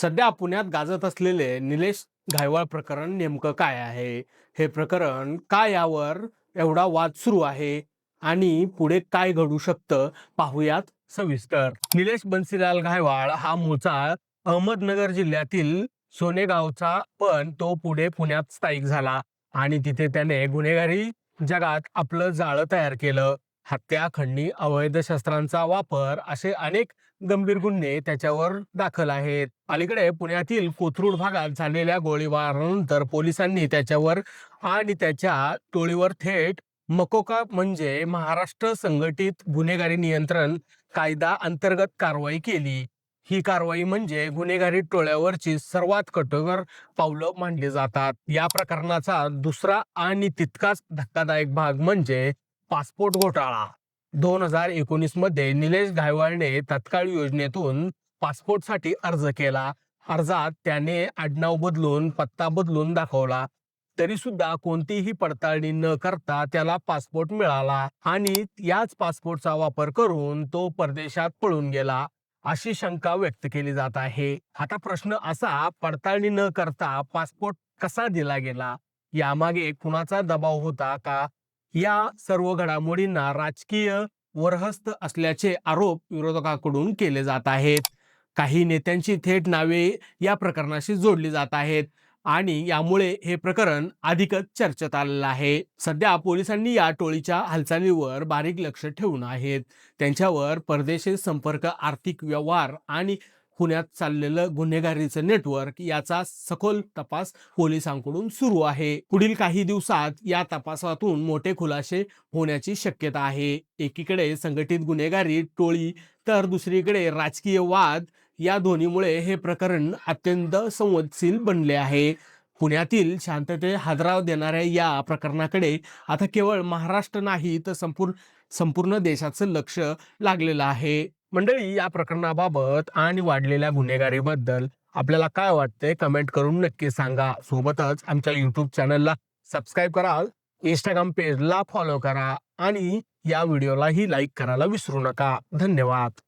सध्या पुण्यात गाजत असलेले निलेश घायवाळ प्रकरण नेमकं काय आहे? हे प्रकरण का यावर एवढा वाद सुरू आहे? आणि पुढे काय घडू शकतं? पाहूयात सविस्तर. निलेश बन्सीलाल घायवाळ हा मूळचा अहमदनगर जिल्ह्यातील सोनेगावचा पण तो पुढे पुण्यात स्थायिक झाला आणि तिथे त्याने गुन्हेगारी जगात आपलं जाळं तयार केलं. हत्याखंडी अवैध शस्त्रांचा वापर असे अनेक गंभीर गुन्हे त्याच्यावर दाखल आहेत. अलीकडे पुण्यातील कोथरूड भागात झालेल्या गोळीबारानंतर पोलिसांनी त्याच्यावर आणि त्याच्या टोळीवर थेट मकोका म्हणजे महाराष्ट्र संघटित गुन्हेगारी नियंत्रण कायदा अंतर्गत कारवाई केली. ही कारवाई म्हणजे गुन्हेगारी टोळ्यावरची सर्वात कठोर पावलं मानली जातात. या प्रकरणाचा दुसरा आणि तितकाच धक्कादायक भाग म्हणजे पासपोर्ट घोटाळा. दोन हजार एकोणीसमध्ये निलेश घायवाळने तत्काळ योजनेतून पासपोर्टसाठी अर्ज केला. अर्जात त्याने आडनाव बदलून पत्ता बदलून दाखवला. तरी सुद्धा कोणतीही पडताळणी न करता त्याला पासपोर्ट मिळाला आणि याच पासपोर्टचा वापर करून तो परदेशात पळून गेला अशी शंका व्यक्त केली जात आहे. आता प्रश्न असा पडताळणी न करता पासपोर्ट कसा दिला गेला? यामागे कुणाचा दबाव होता का? या सर्व घडामोडींना राजकीय वरहस्त असल्याचे आरोप विरोधकाकडून केले जात आहेत. काही नेत्यांची थेट नावे या प्रकरणाशी जोडली जात आहेत आणि यामुळे हे प्रकरण अधिकच चर्चेत आलेलं आहे. सध्या पोलिसांनी या टोळीच्या हालचालीवर बारीक लक्ष ठेवून आहेत. त्यांच्यावर परदेशी संपर्क आर्थिक व्यवहार आणि पुण्यात चाललेलं गुन्हेगारीचं नेटवर्क याचा सखोल तपास पोलिसांकडून सुरू आहे. पुढील काही दिवसात या तपासातून मोठे खुलासे होण्याची शक्यता आहे. एकीकडे संघटित गुन्हेगारी टोळी तर दुसरीकडे राजकीय वाद या दोन्हीमुळे हे प्रकरण अत्यंत संवेदनशील बनले आहे. पुण्यातील शांततेत हादराव देणाऱ्या या प्रकरणाकडे आता केवळ महाराष्ट्र नाही तर संपूर्ण संपूर्ण देशाचं लक्ष लागलेलं आहे. मंडळी या प्रकरणाबाबत आणि वाढलेल्या गुन्हेगारीबद्दल आपल्याला काय वाटतंय कमेंट करून नक्की सांगा. सोबतच आमच्या युट्यूब चॅनलला सबस्क्राईब कराल इंस्टाग्राम पेजला फॉलो करा आणि या व्हिडिओलाही लाईक करायला विसरू नका. धन्यवाद.